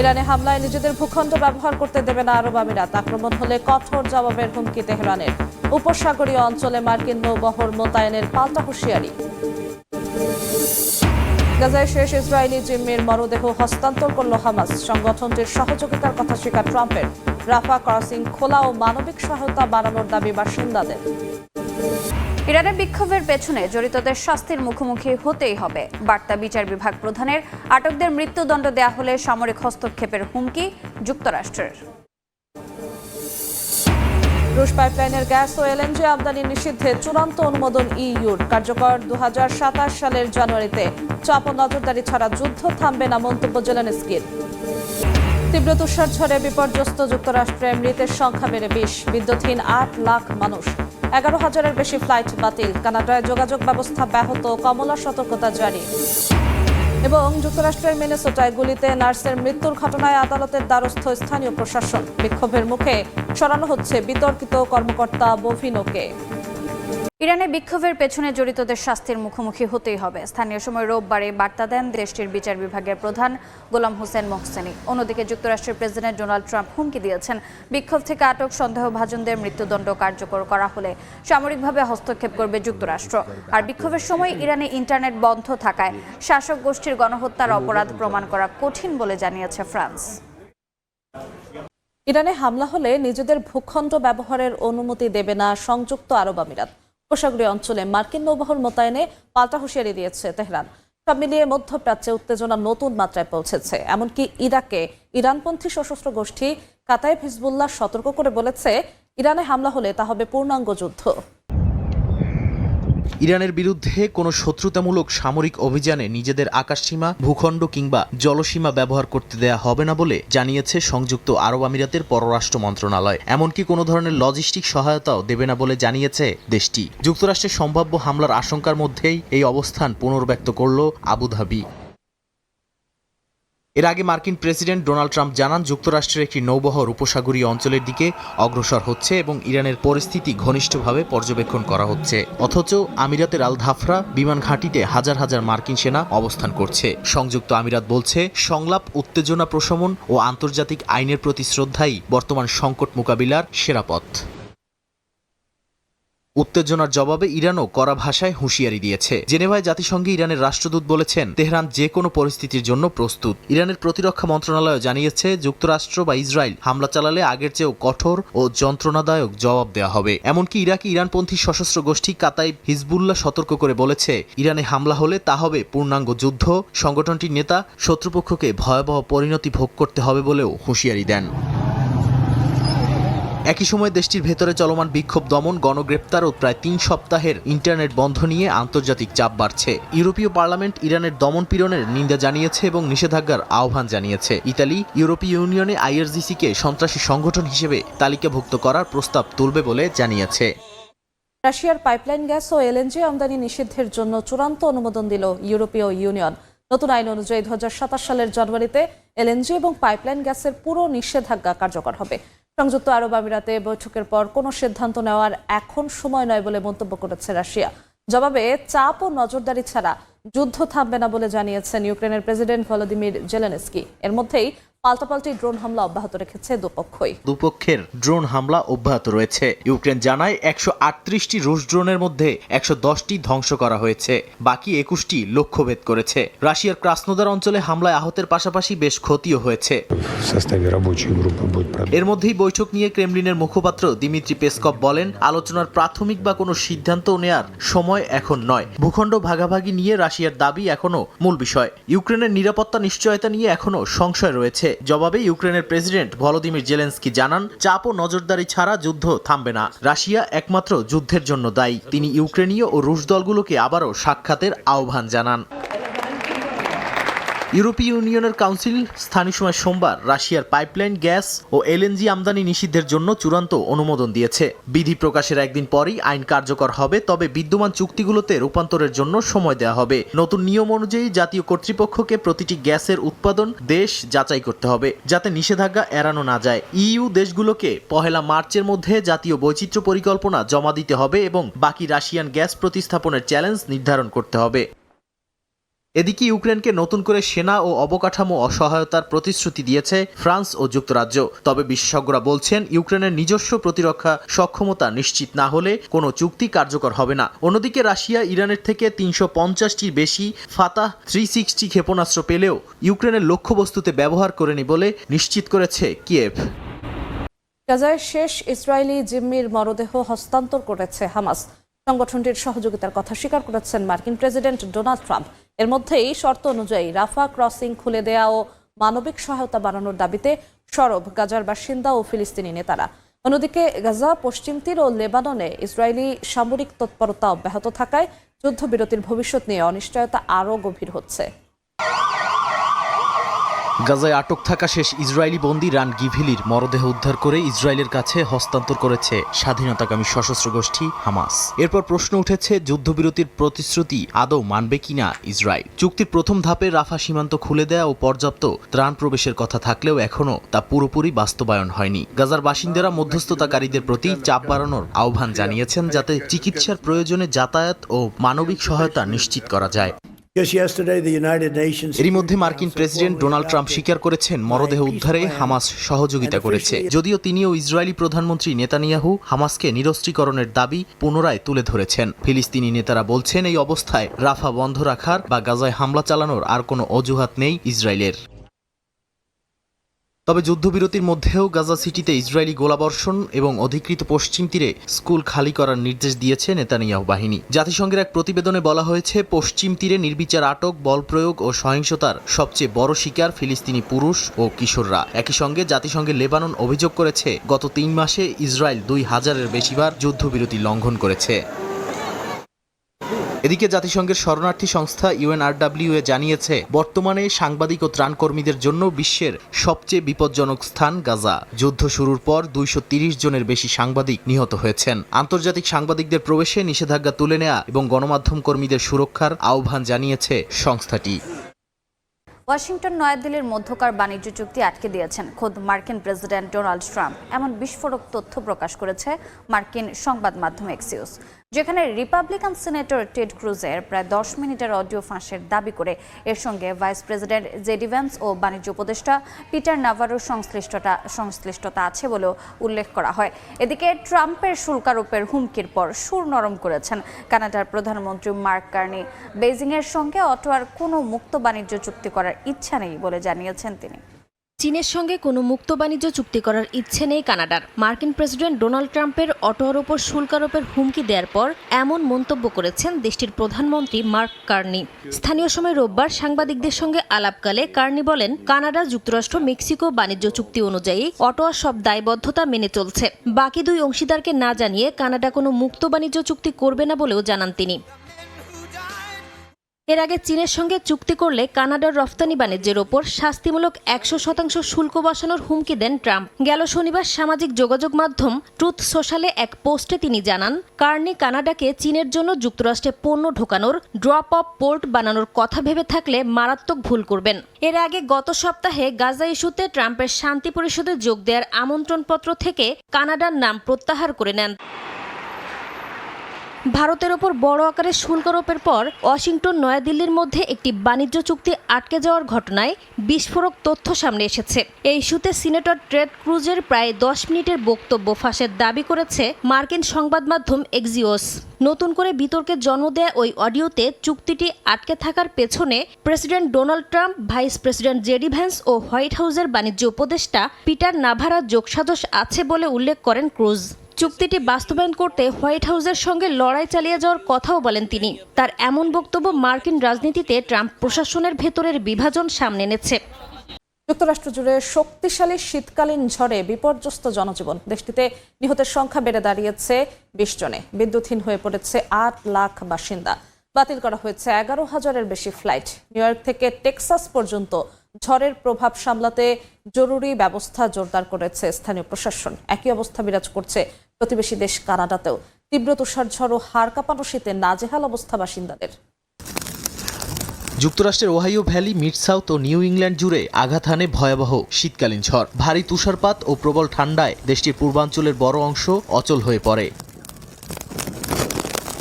ইরানে হামলায় নিজেদের ভূখণ্ড ব্যবহার করতে দেবে না আরব আমিরাত। আক্রমণ হলে কঠোর জবাবের হুমকি তেহরানের। উপসাগরীয় অঞ্চলে মার্কিন নৌবহর মোতায়েনের পাল্টা হুঁশিয়ারি। গাজায় শেষ ইসরায়েলি জিম্মির মরদেহ হস্তান্তর করল হামাস। সংগঠনটির সহযোগিতার কথা স্বীকার ট্রাম্পের। রাফা ক্রসিং খোলা ও মানবিক সহায়তা বাড়ানোর দাবি বাসিন্দাদের। ইরানের বিক্ষোভের পেছনে জড়িতদের শাস্তির মুখোমুখি হতেই হবে। বার্তা বিচার বিভাগ প্রধানের আটকদের মৃত্যুদণ্ড দেয়া হলে সামরিক হস্তক্ষেপের হুমকি যুক্তরাষ্ট্রের। রুশ পাইপলাইনের গ্যাস ও এলএনজি আমদানি নিষিদ্ধে চূড়ান্ত অনুমোদন ইইউর। কার্যকর দু হাজার সাতাশ সালের জানুয়ারিতে চাপ নজরদারি ছাড়া যুদ্ধ থামবে না মন্তব্য জেলেনস্কির। তীব্র তুষার ঝড়ে বিপর্যস্ত যুক্তরাষ্ট্রে মৃতের সংখ্যা বেড়ে বিশ। বিদ্যুৎহীন আট লাখ মানুষ। এগারো হাজারের বেশি ফ্লাইট বাতিল। কানাডায় যোগাযোগ ব্যবস্থা ব্যাহত, কমলা সতর্কতা জারি। এবং যুক্তরাষ্ট্রের মিনেসোটায় গুলিতে নার্সের মৃত্যুর ঘটনায় আদালতের দ্বারস্থ স্থানীয় প্রশাসন। বিক্ষোভের মুখে সরানো হচ্ছে বিতর্কিত কর্মকর্তা বভিনোকে। ইরানে বিক্ষোভের পেছনে জড়িতদের শাস্তির মুখোমুখি হতেই হবে। স্থানীয় সময় রোববারে বার্তা দেন দেশটির বিচার বিভাগের প্রধান গোলাম হোসেন মোহসেনি। অন্যদিকে যুক্তরাষ্ট্রের প্রেসিডেন্ট ডোনাল্ড ট্রাম্প হুমকি দিয়েছেন বিক্ষোভ থেকে আটক সন্দেহভাজনদের মৃত্যুদণ্ড কার্যকর করা হলে। সামরিকভাবে হস্তক্ষেপ করবে যুক্তরাষ্ট্র। আর বিক্ষোভের সময় ইরানে ইন্টারনেট বন্ধ থাকায় শাসক গোষ্ঠীর গণহত্যার অপরাধ প্রমাণ করা কঠিন বলে জানিয়েছে ফ্রান্স। ইরানে হামলা হলে নিজেদের ভূখণ্ড ব্যবহারের অনুমতি দেবে না সংযুক্ত আরব আমিরাত। উপসাগরীয় অঞ্চলে মার্কিন নৌবহর মোতায়েনে পাল্টা হুঁশিয়ারি দিয়েছে তেহরান। সব মিলিয়ে মধ্যপ্রাচ্যে উত্তেজনা নতুন মাত্রায় পৌঁছেছে। এমনকি ইরাকে ইরানপন্থী সশস্ত্র গোষ্ঠী কাতায়েব হিজবুল্লাহ সতর্ক করে বলেছে, ইরানে হামলা হলে তা হবে পূর্ণাঙ্গ যুদ্ধ। ইরানের বিরুদ্ধে কোনো শত্রুতামূলক সামরিক অভিযানে নিজেদের আকাশসীমা, ভূখণ্ড কিংবা জলসীমা ব্যবহার করতে দেয়া হবে না বলে জানিয়েছে সংযুক্ত আরব আমিরাতের পররাষ্ট্র মন্ত্রণালয়। এমনকি কোনো ধরনের লজিস্টিক সহায়তাও দেবে না বলে জানিয়েছে দেশটি। যুক্তরাষ্ট্রের সম্ভাব্য হামলার আশঙ্কার মধ্যেই এই অবস্থান পুনর্ব্যক্ত করল আবুধাবি। এর আগে মার্কিন প্রেসিডেন্ট ডোনাল্ড ট্রাম্প জানান যুক্তরাষ্ট্রের একটি নৌবহর উপসাগরীয় অঞ্চলের দিকে অগ্রসর হচ্ছে এবং ইরানের পরিস্থিতি ঘনিষ্ঠভাবে পর্যবেক্ষণ করা হচ্ছে। অথচ আমিরাতের আল ধাফরা বিমান ঘাঁটিতে হাজার হাজার মার্কিন সেনা অবস্থান করছে। সংযুক্ত আমিরাত বলছে, সংলাপ, উত্তেজনা প্রশমন ও আন্তর্জাতিক আইনের প্রতি শ্রদ্ধাই বর্তমান সংকট মোকাবিলার সেরা পথ। উত্তেজনার জবাবে ইরানও কড়া ভাষায় হুঁশিয়ারি দিয়েছে। জেনেভায় জাতিসংঘে ইরানের রাষ্ট্রদূত বলেছেন, তেহরান যে কোনো পরিস্থিতির জন্য প্রস্তুত। ইরানের প্রতিরক্ষা মন্ত্রণালয় জানিয়েছে, যুক্তরাষ্ট্র বা ইসরায়েল হামলা চালালে আগের চেয়েও কঠোর ও যন্ত্রণাদায়ক জবাব দেওয়া হবে। এমনকি ইরাকি ইরানপন্থী সশস্ত্র গোষ্ঠী কাতাইব হিজবুল্লাহ সতর্ক করে বলেছে, ইরানে হামলা হলে তা হবে পূর্ণাঙ্গ যুদ্ধ, সংগঠনটির নেতা শত্রুপক্ষকে ভয়াবহ পরিণতি ভোগ করতে হবে বলেও হুঁশিয়ারি দেন। একই সময় দেশটির ভেতরে চলমান বিক্ষোভ দমন, গণগ্রেপ্তার ও প্রায় তিন সপ্তাহের ইন্টারনেট বন্ধ নিয়ে আন্তর্জাতিক চাপ বাড়ছে। ইউরোপীয় পার্লামেন্ট ইরানের দমন পীড়নের নিন্দা জানিয়েছে এবং নিষেধাজ্ঞার আহ্বান জানিয়েছে। ইতালি, ইউরোপীয় ইউনিয়নে আইআরজিসিকে সন্ত্রাসী সংগঠন হিসেবে তালিকাভুক্ত করার প্রস্তাব তুলবে বলে জানিয়েছে। রাশিয়ার পাইপলাইন গ্যাস ও এলএনজি আমদানি নিষিদ্ধের জন্য চূড়ান্ত অনুমোদন দিল ইউরোপীয় ইউনিয়ন। নতুন আইন অনুযায়ী দু হাজার সাতাশ সালের জানুয়ারিতে এলএনজি এবং পাইপলাইন গ্যাসের পুরো নিষেধাজ্ঞা কার্যকর হবে। সংযুক্ত আরব আমিরাতে বৈঠকের পর কোনো সিদ্ধান্ত নেওয়ার এখন সময় নয় বলে মন্তব্য করেছে রাশিয়া। জবাবে চাপ ও নজরদারি ছাড়া যুদ্ধ থামবে না বলে জানিয়েছেন ইউক্রেনের প্রেসিডেন্ট ভলোদিমির জেলেনস্কি। এর মধ্যেই পাল্টাপাল্টি ড্রোন হামলা অব্যাহত রেখেছে দুপক্ষই। দুপক্ষের ড্রোন হামলা অব্যাহত রয়েছে। ইউক্রেন জানায় একশো আটত্রিশটি রুশ ড্রোনের মধ্যে একশো দশটি ধ্বংস করা হয়েছে। বাকি একুশটি লক্ষ্যভেদ করেছে। রাশিয়ার ক্রাসনোদার অঞ্চলে হামলায় আহতের পাশাপাশি বেশ ক্ষতিও হয়েছে। এর মধ্যেই বৈঠক নিয়ে ক্রেমলিনের মুখপাত্র দিমিত্রি পেসকপ বলেন আলোচনার প্রাথমিক বা কোনো সিদ্ধান্ত নেয়ার সময় এখন নয়। ভূখণ্ড ভাগাভাগি নিয়ে রাশিয়ার দাবি এখনও মূল বিষয়। ইউক্রেনের নিরাপত্তা নিশ্চয়তা নিয়ে এখনও সংশয় রয়েছে। জবাবে ইউক্রেনের প্রেসিডেন্ট ভলোদিমির জেলেন্সকি জানান, চাপ ও নজরদারি ছাড়া যুদ্ধ থামবে না। রাশিয়া একমাত্র যুদ্ধের জন্য দায়ী। তিনি ইউক্রেনীয় ও রুশ দলগুলোকে আবারও সাক্ষাতের আহ্বান জানান। ইউরোপীয় ইউনিয়নের কাউন্সিল স্থানীয় সময় সোমবার রাশিয়ার পাইপলাইন, গ্যাস ও এলএনজি আমদানি নিষিদ্ধের জন্য চূড়ান্ত অনুমোদন দিয়েছে। বিধি প্রকাশের একদিন পরই আইন কার্যকর হবে, তবে বিদ্যমান চুক্তিগুলোতে রূপান্তরের জন্য সময় দেওয়া হবে। নতুন নিয়ম অনুযায়ী জাতীয় কর্তৃপক্ষকে প্রতিটি গ্যাসের উৎপাদন দেশ যাচাই করতে হবে, যাতে নিষেধাজ্ঞা এড়ানো না যায়। ইইউ দেশগুলোকে পহেলা মার্চের মধ্যে জাতীয় বৈচিত্র্য পরিকল্পনা জমা দিতে হবে এবং বাকি রাশিয়ান গ্যাস প্রতিস্থাপনের চ্যালেঞ্জ নির্ধারণ করতে হবে। এদিকে ইউক্রেনকে নতুন করে সেনা ও অবকাঠামো অসহায়তার প্রতিশ্রুতি দিয়েছে ফ্রান্স ও যুক্তরাজ্য। তবে বিশেষজ্ঞরা বলছেন, ইউক্রেনের নিজস্ব প্রতিরক্ষা সক্ষমতা নিশ্চিত না হলে কোনো চুক্তি কার্যকর হবে না। অন্যদিকে রাশিয়া ইরানের থেকে তিনশো পঞ্চাশটির বেশি ফাতাহ থ্রি সিক্সটি ক্ষেপণাস্ত্র পেলেও ইউক্রেনের লক্ষ্যবস্তুতে ব্যবহার করেনি বলে নিশ্চিত করেছে কিয়েভ। গাজায় শেষ ইসরায়েলি জিম্মির মরদেহ হস্তান্তর করেছে হামাস। সংগঠনটির সহযোগিতার কথা স্বীকার করেছেন মার্কিন প্রেসিডেন্ট ডোনাল্ড ট্রাম্প। এর মধ্যে এই শর্ত অনুযায়ী রাফা ক্রসিং খুলে দেয়া ও মানবিক সহায়তা বাড়ানোর দাবিতে সরব গাজার বাসিন্দা ও ফিলিস্তিনি নেতারা। অন্যদিকে গাজা, পশ্চিম তীর ও লেবাননে ইসরায়েলি সামরিক তৎপরতা অব্যাহত থাকায় যুদ্ধবিরতির ভবিষ্যৎ নিয়ে অনিশ্চয়তা আরও গভীর হচ্ছে। গাজায় আটক থাকা শেষ ইসরায়েলি বন্দী রান গিভিলির মরদেহ উদ্ধার করে ইসরায়েলের কাছে হস্তান্তর করেছে স্বাধীনতাকামী সশস্ত্র গোষ্ঠী হামাস। এরপর প্রশ্ন উঠেছে, যুদ্ধবিরতির প্রতিশ্রুতি আদৌ মানবে কিনা ইসরায়েল? চুক্তির প্রথম ধাপে রাফা সীমান্ত খুলে দেয়া ও পর্যাপ্ত ত্রাণ প্রবেশের কথা থাকলেও এখনও তা পুরোপুরি বাস্তবায়ন হয়নি। গাজার বাসিন্দারা মধ্যস্থতাকারীদের প্রতি চাপ বাড়ানোর আহ্বান জানিয়েছেন, যাতে চিকিৎসার প্রয়োজনে যাতায়াত ও মানবিক সহায়তা নিশ্চিত করা যায়। এরই মধ্যে মার্কিন প্রেসিডেন্ট ডোনাল্ড ট্রাম্প স্বীকার করেছেন মরদেহ উদ্ধারে হামাস সহযোগিতা করেছে। যদিও তিনিও ইসরায়েলি প্রধানমন্ত্রী নেতানিয়াহু হামাসকে নিরস্ত্রীকরণের দাবি পুনরায় তুলে ধরেছেন। ফিলিস্তিনি নেতারা বলছেন এই অবস্থায় রাফা বন্ধ রাখার বা গাজায় হামলা চালানোর আর কোনো অজুহাত নেই ইসরায়েলের। তবে যুদ্ধবিরতির মধ্যেও গাজা সিটিতে ইসরায়েলি গোলাবর্ষণ এবং অধিকৃত পশ্চিম তীরে স্কুল খালি করার নির্দেশ দিয়েছে নেতানিয়াহু বাহিনী। জাতিসংঘের এক প্রতিবেদনে বলা হয়েছে, পশ্চিম তীরে নির্বিচার আটক, বল প্রয়োগ ও সহিংসতার সবচেয়ে বড় শিকার ফিলিস্তিনি পুরুষ ও কিশোররা। একই সঙ্গে জাতিসংঘের লেবানন অভিযোগ করেছে, গত তিন মাসে ইসরায়েল দুই হাজারের বেশিবার যুদ্ধবিরতি লঙ্ঘন করেছে। এদিকে জাতিসংঘের শরণার্থী সংস্থা ইউএনআরডাব্লিউ এ জানিয়েছে, বর্তমানে সাংবাদিক ও ত্রাণকর্মীদের জন্য বিশ্বের সবচেয়ে বিপজ্জনক স্থান গাজা। যুদ্ধ শুরুর পর দুইশো জনের বেশি সাংবাদিক নিহত হয়েছেন। আন্তর্জাতিক সাংবাদিকদের প্রবেশে নিষেধাজ্ঞা তুলে নেয়া এবং গণমাধ্যম কর্মীদের সুরক্ষার আহ্বান জানিয়েছে সংস্থাটি। ওয়াশিংটন, নয়াদিল্লির মধ্যকার বাণিজ্য চুক্তি আটকে দিয়েছেন খোদ মার্কিন প্রেসিডেন্ট ডোনাল্ড ট্রাম্প। এমন বিস্ফোরক তথ্য প্রকাশ করেছে মার্কিন সংবাদ মাধ্যম এক্সিউস। যেখানে রিপাবলিকান সিনেটর টেড ক্রুজের প্রায় দশ মিনিটের অডিও ফাঁসের দাবি করে এর সঙ্গে ভাইস প্রেসিডেন্ট জেডি ভ্যান্স ও বাণিজ্য উপদেষ্টা পিটার নাভারোর সংশ্লিষ্টতা সংশ্লিষ্টতা আছে বলেও উল্লেখ করা হয়। এদিকে ট্রাম্পের শুল্কারোপের হুমকির পর সুর নরম করেছেন কানাডার প্রধানমন্ত্রী মার্ক কার্নি। বেজিংয়ের সঙ্গে অটোয়ার কোনো মুক্ত বাণিজ্য চুক্তি করার ইচ্ছা নেই বলে জানিয়েছেন তিনি। চীনের সঙ্গে কোনো মুক্ত বাণিজ্য চুক্তি করার ইচ্ছে নেই কানাডার। মার্কিন প্রেসিডেন্ট ডোনাল্ড ট্রাম্পের অটোর ওপর শুল্ক আরোপের হুমকি দেওয়ার পর এমন মন্তব্য করেছেন দেশটির প্রধানমন্ত্রী মার্ক কার্নি। স্থানীয় সময় রোববার সাংবাদিকদের সঙ্গে আলাপকালে কার্নি বলেন, কানাডা, যুক্তরাষ্ট্র, মেক্সিকো বাণিজ্য চুক্তি অনুযায়ী অটোয়া সব দায়বদ্ধতা মেনে চলছে। বাকি দুই অংশীদারকে না জানিয়ে কানাডা কোনো মুক্ত বাণিজ্য চুক্তি করবে না বলেও জানান তিনি। এর আগে চীনের সঙ্গে চুক্তি করলে কানাডার রফতানি বাণিজ্যের ওপর শাস্তিমূলক একশো শতাংশ শুল্ক বসানোর হুমকি দেন ট্রাম্প। গেল শনিবার সামাজিক যোগাযোগ মাধ্যম ট্রুথ সোশ্যালে এক পোস্টে তিনি জানান, কার্নি কানাডাকে চীনের জন্য যুক্তরাষ্ট্রে পণ্য ঢোকানোর ড্রপ অফ পোর্ট বানানোর কথা ভেবে থাকলে মারাত্মক ভুল করবেন। এর আগে গত সপ্তাহে গাজা ইস্যুতে ট্রাম্পের শান্তি পরিষদে যোগ দেওয়ার আমন্ত্রণপত্র থেকে কানাডার নাম প্রত্যাহার করে নেন। ভারতের ওপর বড় আকারে শুল্ক আরোপের পর ওয়াশিংটন, নয়াদিল্লির মধ্যে একটি বাণিজ্য চুক্তি আটকে যাওয়ার ঘটনায় বিস্ফোরক তথ্য সামনে এসেছে। এই ইস্যুতে সিনেটর ট্রেড ক্রুজের প্রায় দশ মিনিটের বক্তব্য ফাঁসের দাবি করেছে মার্কিন সংবাদ মাধ্যম এক্সিওস। নতুন করে বিতর্কের জন্ম দেয়া ওই অডিওতে চুক্তিটি আটকে থাকার পেছনে president Donald Trump, vice president JD Vance ও হোয়াইট হাউসের বাণিজ্য উপদেষ্টা পিটার নাভারা যোগসাজশ আছে বলে উল্লেখ করেন ক্রুজ। চুক্তিটি বাস্তবায়ন করতে হোয়াইট হাউসের সঙ্গে লড়াই চালিয়ে যাওয়ার কথাও বলেন তিনি। তার এমন বক্তব্য মার্কিন রাজনীতিতে ট্রাম্প প্রশাসনের ভেতরের বিভাজন সামনে এনেছে। যুক্তরাষ্ট্র জুড়ে শক্তিশালী শীতকালীন ঝড়ে বিপর্যস্ত জনজীবন। দেশটিতে নিহতের সংখ্যা বেড়ে দাঁড়িয়েছে বিশ জনে। বিদ্যুৎহীন হয়ে পড়েছে আট লাখ বাসিন্দা। বাতিল করা হয়েছে এগারো হাজারের বেশি ফ্লাইট। নিউ ইয়র্ক থেকে টেক্সাস পর্যন্ত ঝড়ের প্রভাব সামলাতে জরুরি ব্যবস্থা জোরদার করেছে স্থানীয় প্রশাসন। একই অবস্থা বিরাজ করছে প্রতিবেশী দেশ কানাডাতেও তীব্র তুষার ঝড় ও হাড় কাঁপানো শীতে নাজেহাল অবস্থা বাসিন্দাদের। যুক্তরাষ্ট্রের ওহাইও ভ্যালি, মিড সাউথ ও নিউ ইংল্যান্ড জুড়ে আঘাত হানে ভয়াবহ শীতকালীন ঝড়। ভারী তুষারপাত ও প্রবল ঠান্ডায় দেশটির পূর্বাঞ্চলের বড় অংশ অচল হয়ে পড়ে।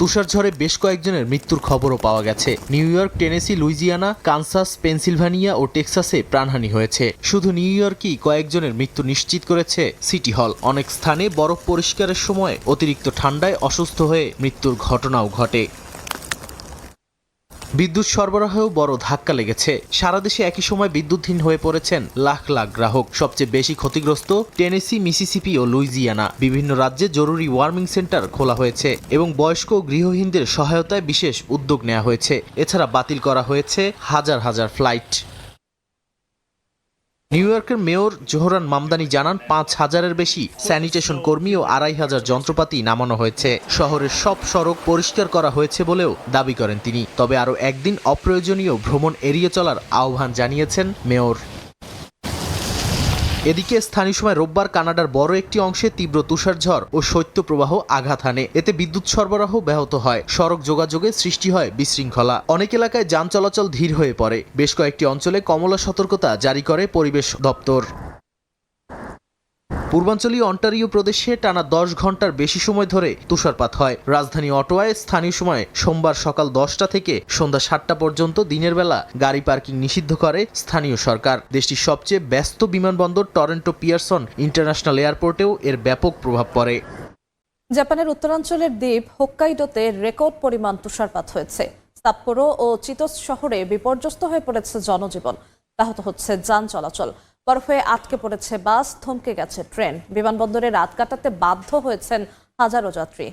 তুষারঝড়ে বেশ কয়েকজনের মৃত্যুর খবরও পাওয়া গেছে। New York, Tennessee, Louisiana, Kansas, Pennsylvania ও টেক্সাসে প্রাণহানি হয়েছে। শুধু নিউ ইয়র্কই কয়েকজনের মৃত্যু নিশ্চিত করেছে সিটি হল। অনেক স্থানে বরফ পরিষ্কারের সময় অতিরিক্ত ঠান্ডায় অসুস্থ হয়ে মৃত্যুর ঘটনাও ঘটে। বিদ্যুৎ সরবরাহেও বড় ধাক্কা লেগেছে। সারা দেশে একই সময় বিদ্যুৎহীন হয়ে পড়েছেন লাখ লাখ গ্রাহক। সবচেয়ে বেশি ক্ষতিগ্রস্ত টেনেসি, মিসিসিপি ও লুইজিয়ানা। বিভিন্ন রাজ্যে জরুরি ওয়ার্মিং সেন্টার খোলা হয়েছে এবং বয়স্ক ও গৃহহীনদের সহায়তায় বিশেষ উদ্যোগ নেওয়া হয়েছে। এছাড়া বাতিল করা হয়েছে হাজার হাজার ফ্লাইট। নিউ ইয়র্কের মেয়র জোহরান মামদানি জানান, পাঁচ হাজারের বেশি স্যানিটেশন কর্মী ও আড়াই হাজার যন্ত্রপাতি নামানো হয়েছে। শহরের সব সড়ক পরিষ্কার করা হয়েছে বলেও দাবি করেন তিনি। তবে আরও একদিন অপ্রয়োজনীয় ভ্রমণ এড়িয়ে চলার আহ্বান জানিয়েছেন মেয়র। এদিকে স্থানীয় সময় রোববার কানাডার বড় একটি অংশে তীব্র তুষারঝড় ও শৈত্যপ্রবাহ আঘাত হানে। এতে বিদ্যুৎ সরবরাহ ব্যাহত হয়। সড়ক যোগাযোগে সৃষ্টি হয় বিশৃঙ্খলা। অনেক এলাকায় যান চলাচল ধীর হয়ে পড়ে। বেশ কয়েকটি অঞ্চলে কমলা সতর্কতা জারি করে পরিবেশ দপ্তর। পূর্বাঞ্চলীয় অন্টারিও প্রদেশে টানা দশ ঘণ্টার বেশি সময় ধরে তুষারপাত হয়। রাজধানী অটোয়ায় স্থানীয় সময় সোমবার সকাল দশটা থেকে সন্ধ্যা সাতটা পর্যন্ত দিনের বেলা গাড়ি পার্কিং নিষিদ্ধ করে স্থানীয় সরকার। দেশটির সবচেয়ে ব্যস্ত বিমানবন্দর টরেন্টো পিয়ারসন ইন্টারন্যাশনাল এয়ারপোর্টেও এর ব্যাপক প্রভাব পড়ে। জাপানের উত্তরাঞ্চলের দ্বীপ হোক্কাইডোতে রেকর্ড পরিমাণ তুষারপাত হয়েছে। সাপ্পোরো ও চিতোস শহরে বিপর্যস্ত হয়ে পড়েছে জনজীবন। ব্যাহত হচ্ছে যান চলাচল। বরফে আটকে পড়েছে বাস, থমকে গেছে ট্রেন। বিমানবন্দরে রাত কাটাতে বাধ্য হয়েছেন হাজারো যাত্রী।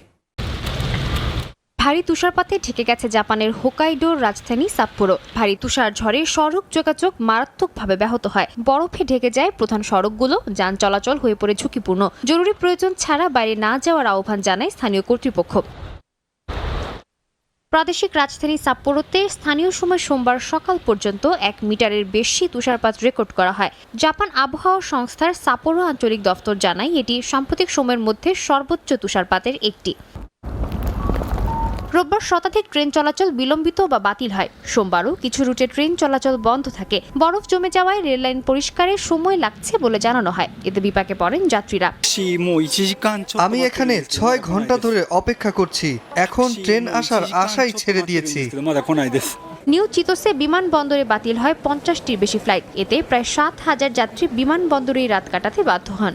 ভারী তুষারপাতে ঢেকে গেছে জাপানের হোকাইডোর রাজধানী সাপ্পোরো। ভারী তুষার ঝড়ে সড়ক যোগাযোগ মারাত্মকভাবে ব্যাহত হয়। বরফে ঢেকে যায় প্রধান সড়কগুলো, যান চলাচল হয়ে পড়ে ঝুঁকিপূর্ণ। জরুরি প্রয়োজন ছাড়া বাইরে না যাওয়ার আহ্বান জানায় স্থানীয় কর্তৃপক্ষ। প্রাদেশিক রাজধানী সাপ্পোরোতে স্থানীয় সময় সোমবার সকাল পর্যন্ত এক মিটারের বেশি তুষারপাত রেকর্ড করা হয়। জাপান আবহাওয়া সংস্থার সাপোরো আঞ্চলিক দফতর জানায় এটি সাম্প্রতিক সময়ের মধ্যে সর্বোচ্চ তুষারপাতের একটি। রোববার শতাধিক ট্রেন চলাচল বিলম্বিত বা বাতিল হয়। সোমবারও কিছু রুটে ট্রেন চলাচল বন্ধ থাকে। বরফ জমে যাওয়ায় রেললাইন পরিষ্কারে সময় লাগছে বলে জানানো হয়। এতে বিপাকে পড়েন যাত্রীরা। আমি এখানে ছয় ঘণ্টা ধরে অপেক্ষা করছি। এখন ট্রেন আসার আশাই ছেড়ে দিয়েছি। নিউ চিতোসে বিমানবন্দরে বাতিল হয় পঞ্চাশটির বেশি ফ্লাইট। এতে প্রায় সাত হাজার যাত্রী বিমানবন্দরেই রাত কাটাতে বাধ্য হন।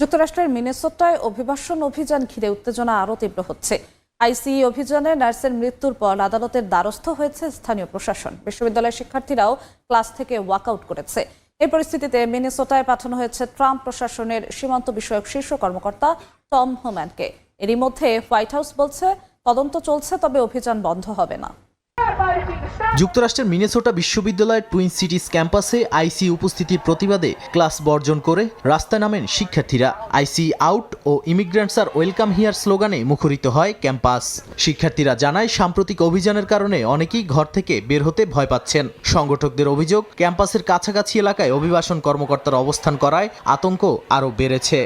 যুক্তরাষ্ট্রের মিনেসোটায় অভিবাসন অভিযান ঘিরে উত্তেজনা আরও তীব্র হচ্ছে। আইসিই অভিযানে নার্সের মৃত্যুর পর আদালতের দ্বারস্থ হয়েছে স্থানীয় প্রশাসন। বিশ্ববিদ্যালয়ের শিক্ষার্থীরাও ক্লাস থেকে ওয়াকআউট করেছে। এই পরিস্থিতিতে মিনেসোটায় পাঠানো হয়েছে ট্রাম্প প্রশাসনের সীমান্ত বিষয়ক শীর্ষ কর্মকর্তা টম হোম্যানকে। এরই মধ্যে হোয়াইট হাউস বলছে, তদন্ত চলছে, তবে অভিযান বন্ধ হবে না। যুক্তরাষ্ট্রের মিনেসোটা বিশ্ববিদ্যালয়ের টুইন সিটিস ক্যাম্পাসে আইসি উপস্থিতির প্রতিবাদে ক্লাস বর্জন করে রাস্তায় নামেন শিক্ষার্থীরা। আইসি আউট ও ইমিগ্রেন্টস আর ওয়েলকাম হিয়ার স্লোগানে মুখরিত হয় ক্যাম্পাস। শিক্ষার্থীরা জানায়, সাম্প্রতিক অভিযানের কারণে অনেকেই ঘর থেকে বের হতে ভয় পাচ্ছেন। সংগঠকদের অভিযোগ, ক্যাম্পাসের কাছাকাছি এলাকায় অভিবাসন কর্মকর্তারা অবস্থান করায় আতঙ্ক আরও বেড়েছে।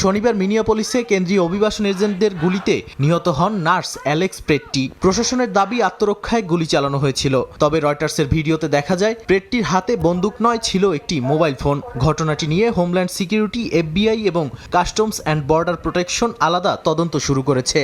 শনিবার মিনিয়াপলিসে কেন্দ্রীয় অভিবাসন এজেন্টদের গুলিতে নিহত হন নার্স অ্যালেক্স প্রেট্টি প্রশাসনের দাবি আত্মরক্ষায় গুলি চালানো হয়েছিল। তবে রয়টার্সের ভিডিওতে দেখা যায় প্রেট্টির হাতে বন্দুক নয়, ছিল একটি মোবাইল ফোন। ঘটনাটি নিয়ে হোমল্যান্ড সিকিউরিটি, এফবিআই এবং কাস্টমস অ্যান্ড বর্ডার প্রোটেকশন আলাদা তদন্ত শুরু করেছে।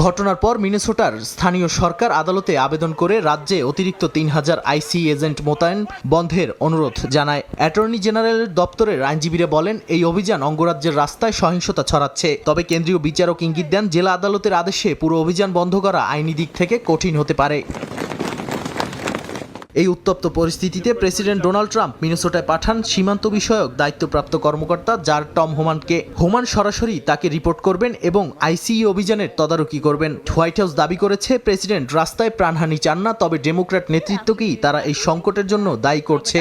ঘটনার পর মিনেসোটার স্থানীয় সরকার আদালতে আবেদন করে রাজ্যে অতিরিক্ত তিন হাজার আইসি এজেন্ট মোতায়েন বন্ধের অনুরোধ জানায়। অ্যাটর্নি জেনারেলের দপ্তরের আইনজীবীরা বলেন, এই অভিযান অঙ্গরাজ্যের রাস্তায় সহিংসতা ছড়াচ্ছে। তবে কেন্দ্রীয় বিচারক ইঙ্গিত দেন, জেলা আদালতের আদেশে পুরো অভিযান বন্ধ করা আইনি দিক থেকে কঠিন হতে পারে। এই উত্তপ্ত পরিস্থিতিতে প্রেসিডেন্ট ডোনাল্ড ট্রাম্প মিনেসোটায় পাঠান সীমান্ত বিষয়ক দায়িত্বপ্রাপ্ত কর্মকর্তা যার টম হোমানকে। হোমান সরাসরি তাকে রিপোর্ট করবেন এবং আইসিই অভিযানের তদারকি করবেন। হোয়াইট হাউস দাবি করেছে প্রেসিডেন্ট রাস্তায় প্রাণহানি চান না, তবে ডেমোক্র্যাট নেতৃত্বকেই তারা এই সংকটের জন্য দায়ী করছে।